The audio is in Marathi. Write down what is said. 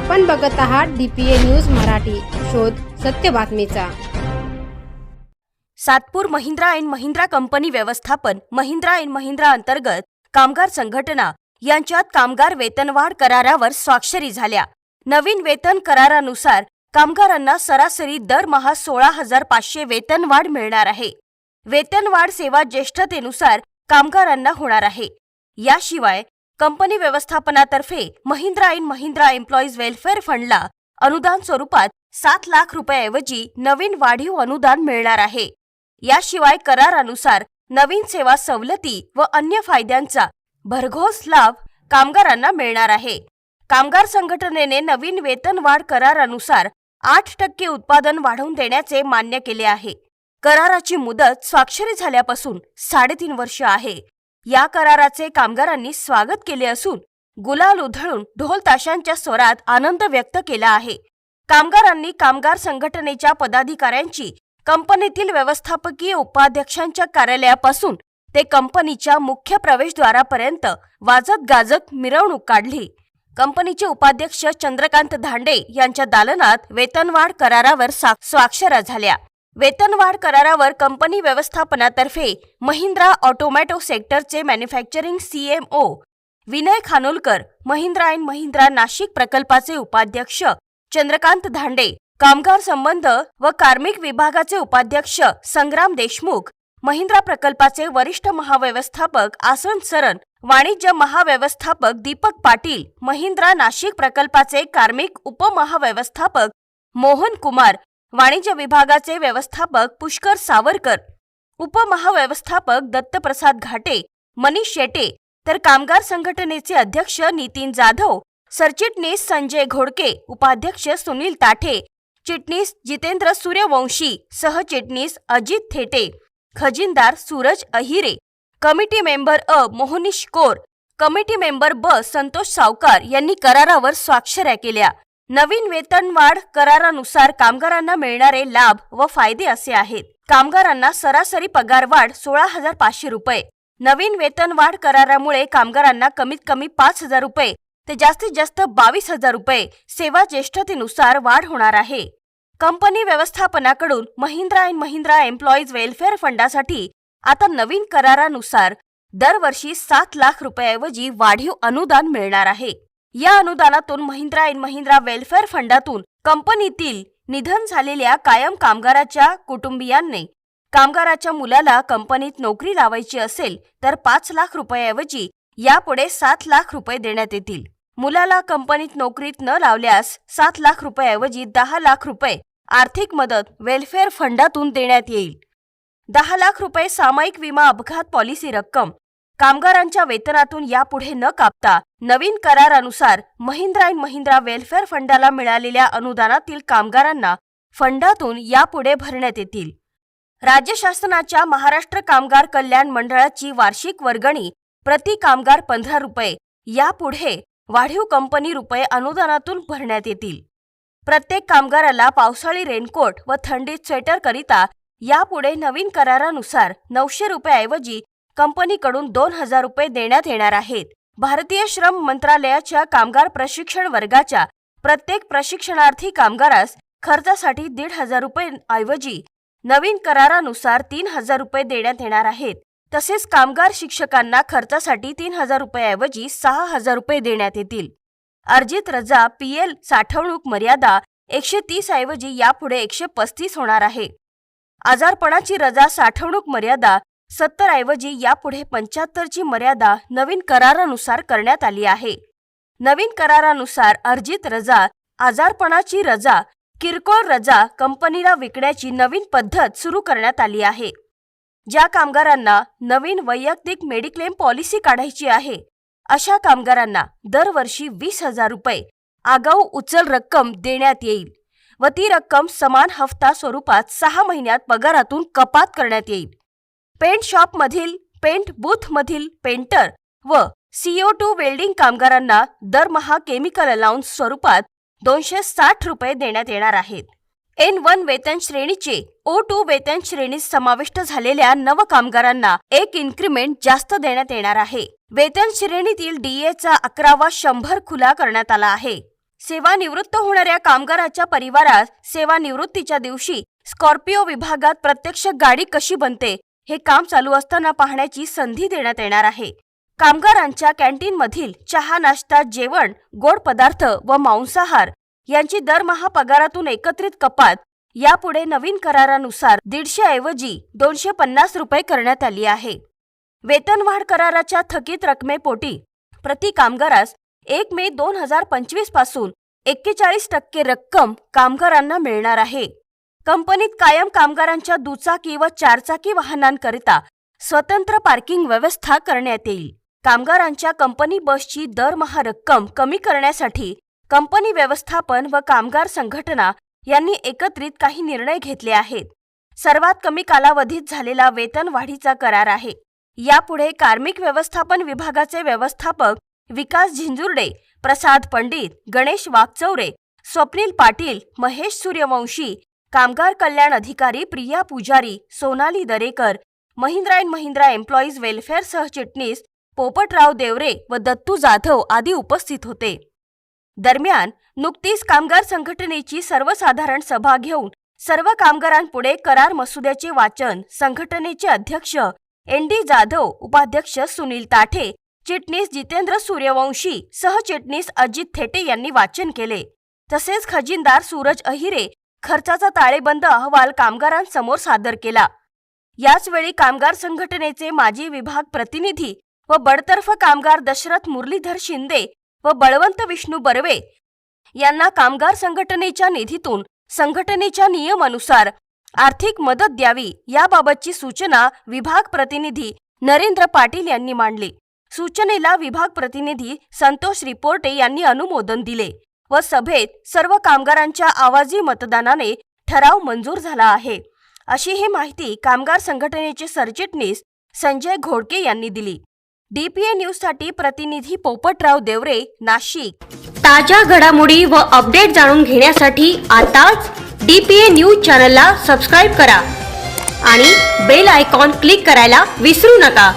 आपण बघत आहात डीपीए न्यूज मराठी. शोध सत्य बातमीचा. सातपूर महिंद्रा अँड महिंद्रा कंपनी व्यवस्थापन महिंद्रा अँड महिंद्रा अंतर्गत कामगार संघटना यांच्यात कामगार वेतनवाढ करारावर स्वाक्षरी झाल्या. नवीन वेतन करारानुसार कामगारांना सरासरी दरमहा सोळा हजार पाचशे वेतनवाढ मिळणार आहे. वेतनवाढ सेवा ज्येष्ठतेनुसार कामगारांना होणार आहे. याशिवाय company व्यवस्थापनातर्फे Mahindra and Mahindra employees welfare फंडला अनुदान स्वरूपात सात लाख रुपयाऐवजी नवीन वाढीव अनुदान मिळणार आहे. याशिवाय करारानुसार नवीन सेवा सवलती व अन्य फायद्यांचा भरघोस लाभ कामगारांना मिळणार आहे. कामगार संघटनेने नवीन वेतनवाढ करारानुसार आठ टक्के उत्पादन वाढवून देण्याचे मान्य केले आहे. कराराची मुदत स्वाक्षरी झाल्यापासून साडेतीन वर्ष आहे. या कराराचे कामगारांनी स्वागत केले असून गुलाल उधळून ढोल ताशांच्या स्वरात आनंद व्यक्त केला आहे. कामगारांनी कामगार संघटनेच्या पदाधिकाऱ्यांची कंपनीतील व्यवस्थापकीय उपाध्यक्षांच्या कार्यालयापासून ते कंपनीच्या मुख्य प्रवेशद्वारापर्यंत वाजत गाजत मिरवणूक काढली. कंपनीचे उपाध्यक्ष चंद्रकांत धांडे यांच्या दालनात वेतनवाढ करारावर स्वाक्षऱ्या झाल्या. वेतनवाढ करारावर कंपनी व्यवस्थापनातर्फे Mahindra automotive सेक्टरचे manufacturing CMO Vinay Khanolkar Mahindra and Mahindra Nashik प्रकल्पाचे उपाध्यक्ष चंद्रकांत धांडे कामगार संबंध व कार्मिक विभागाचे उपाध्यक्ष संग्राम देशमुख महिंद्रा प्रकल्पाचे वरिष्ठ महाव्यवस्थापक आसन सरन वाणिज्य महाव्यवस्थापक दीपक पाटील महिंद्रा नाशिक प्रकल्पाचे कार्मिक उपमहाव्यवस्थापक मोहन कुमार वाणिज्य विभागाचे व्यवस्थापक पुष्कर सावरकर उपमहाव्यवस्थापक दत्तप्रसाद घाटे मनीष शेटे तर कामगार संघटनेचे अध्यक्ष नितीन जाधव सरचिटणीस संजय घोडके उपाध्यक्ष सुनील ताठे चिटणीस जितेंद्र सूर्यवंशी सहचिटणीस अजित थेटे खजिनदार सूरज अहिरे कमिटी मेंबर अ मोहनीश कोर कमिटी मेंबर ब संतोष सावकार यांनी करारावर स्वाक्षऱ्या केल्या. नवीन वेतनवाढ करारानुसार कामगारांना मिळणारे लाभ व फायदे असे आहेत. कामगारांना सरासरी पगारवाढ सोळा हजार पाचशे रुपये. नवीन वेतनवाढ करारामुळे कामगारांना कमीत कमी पाच हजार रुपये ते जास्तीत जास्त बावीस हजार रुपये सेवा ज्येष्ठतेनुसार वाढ होणार आहे. कंपनी व्यवस्थापनाकडून Mahindra and Mahindra employees welfare फंडासाठी आता नवीन करारानुसार दरवर्षी सात लाख रुपयाऐवजी वाढीव अनुदान मिळणार आहे. या अनुदानातून महिंद्रा अँड महिंद्रा वेलफेअर फंडातून कंपनीतील निधन झालेल्या कायम कामगाराच्या कुटुंबियांनी कामगाराच्या मुलाला कंपनीत नोकरी लावायची असेल तर पाच लाख रुपयाऐवजी यापुढे सात लाख रुपये देण्यात येतील. मुलाला कंपनीत नोकरीत न लावल्यास सात लाख रुपयाऐवजी दहा लाख रुपये आर्थिक मदत वेलफेअर फंडातून देण्यात येईल. दहा लाख रुपये सामायिक विमा अपघात पॉलिसी रक्कम कामगारांच्या वेतनातून यापुढे न कापता नवीन करारानुसार महिंद्रा अँड महिंद्रा वेलफेअर फंडाला मिळालेल्या अनुदानातील कामगारांना फंडातून यापुढे भरण्यात येतील. राज्य शासनाच्या महाराष्ट्र कामगार कल्याण मंडळाची वार्षिक वर्गणी प्रति कामगार पंधरा रुपये यापुढे वाढीव कंपनी रुपये अनुदानातून भरण्यात येतील. प्रत्येक कामगाराला पावसाळी रेनकोट व थंडीत स्वेटरकरिता यापुढे नवीन करारानुसार नऊशे रुपयाऐवजी कंपनीकडून दोन हजार रुपये देण्यात येणार आहेत. भारतीय श्रम मंत्रालयाच्या कामगार प्रशिक्षण वर्गाच्या प्रत्येक प्रशिक्षणार्थी कामगारास खर्चासाठी दीड हजार रुपये ऐवजी नवीन करारानुसार तीन हजार रुपये देण्यात येणार आहेत. तसेच कामगार शिक्षकांना खर्चासाठी तीन हजार रुपयाऐवजी सहा हजार रुपये देण्यात येतील. अर्जित रजा पीएल साठवणूक मर्यादा एकशे तीस ऐवजी यापुढे एकशे पस्तीस होणार आहे. आजारपणाची रजा साठवणूक मर्यादा सत्तर ऐवजी यापुढे पंच्याहत्तरची मर्यादा नवीन करारानुसार करण्यात आली आहे. नवीन करारानुसार अर्जित रजा आजारपणाची रजा किरकोळ रजा कंपनीला विकण्याची नवीन पद्धत सुरू करण्यात आली आहे. ज्या कामगारांना नवीन वैयक्तिक मेडिक्लेम पॉलिसी काढायची आहे अशा कामगारांना दरवर्षी वीस हजार रुपये आगाऊ उचल रक्कम देण्यात येईल व ती रक्कम समान हफ्ता स्वरूपात सहा महिन्यात पगारातून कपात करण्यात येईल. पेंट शॉपमधील पेंट बूथमधील पेंटर व सीओ टू वेल्डिंग कामगारांना दरमहा केमिकल अलाउन्स स्वरूपात दोनशे साठ रुपये देण्यात येणार आहेत. एन वन वेतन श्रेणीचे ओ टू वेतन श्रेणीत समाविष्ट झालेल्या नव कामगारांना एक इन्क्रिमेंट जास्त देण्यात येणार आहे. वेतन श्रेणीतील डीएचा अकरावा शंभर खुला करण्यात आला आहे. सेवानिवृत्त होणाऱ्या कामगाराच्या परिवारास सेवानिवृत्तीच्या दिवशी स्कॉर्पिओ विभागात प्रत्यक्ष गाडी कशी बनते हे काम चालू असताना पाहण्याची संधी देण्यात येणार आहे. कामगारांच्या कॅन्टीनमधील चहा नाश्ता जेवण गोड पदार्थ व मांसाहार यांची दरमहा पगारातून एकत्रित कपात यापुढे नवीन करारानुसार दीडशे ऐवजी दोनशे पन्नास रुपये करण्यात आली आहे. वेतनवाढ कराराच्या थकीत रकमेपोटी प्रति कामगारास एक मे दोन हजार पंचवीसपासून एक्केचाळीस टक्के रक्कम कामगारांना मिळणार आहे. कंपनीत कायम कामगारांच्या दुचाकी व चारचाकी वाहनांकरिता स्वतंत्र पार्किंग व्यवस्था करण्यात येईल. कामगारांच्या कंपनी बसची दरमहा रक्कम कमी करण्यासाठी कंपनी व्यवस्थापन व कामगार संघटना यांनी एकत्रित काही निर्णय घेतले आहेत. सर्वात कमी कालावधीत झालेला वेतन वाढीचा करार आहे. यापुढे कार्मिक व्यवस्थापन विभागाचे व्यवस्थापक विकास झिंजुर्डे प्रसाद पंडित गणेश वाघचौरे स्वप्नील पाटील महेश सूर्यवंशी कामगार कल्याण अधिकारी Priya Pujari Sonali Darekar Mahindra and Mahindra employees welfare सहचिटणीस Popatrao Deore व दत्तू जाधव आदी उपस्थित होते. दरम्यान नुकतीच कामगार संघटनेची सर्वसाधारण सभा घेऊन सर्व कामगारांपुढे करार मसुद्याचे वाचन संघटनेचे अध्यक्ष एन डी जाधव उपाध्यक्ष सुनील ताठे चिटणीस जितेंद्र सूर्यवंशी सहचिटणीस अजित थेटे यांनी वाचन केले. तसेच खजिनदार सूरज अहिरे खर्चाचा ताळेबंद अहवाल कामगारांसमोर सादर केला. याचवेळी कामगार संघटनेचे माजी विभाग प्रतिनिधी व बडतर्फ कामगार दशरथ मुरलीधर शिंदे व बळवंत विष्णू बर्वे यांना कामगार संघटनेच्या निधीतून संघटनेच्या नियमानुसार आर्थिक मदत द्यावी याबाबतची सूचना विभाग प्रतिनिधी नरेंद्र पाटील यांनी मांडली. सूचनेला विभाग प्रतिनिधी संतोष रिपोर्टे यांनी अनुमोदन दिले. व सभेत सर्व कामगारांच्या आवाजी मतदानाने ठराव मंजूर झाला आहे. अशी ही माहिती कामगार संघटनेचे सरचिटणीस संजय घोडके यांनी दिली. डीपीए न्यूजसाठी प्रतिनिधी पोपटराव देवरे नाशिक. ताज्या घडामोडी व अपडेट जाणून घेण्यासाठी आताच डीपीए न्यूज चॅनलला सबस्क्राईब करा आणि बेल आयकॉन क्लिक करायला विसरू नका.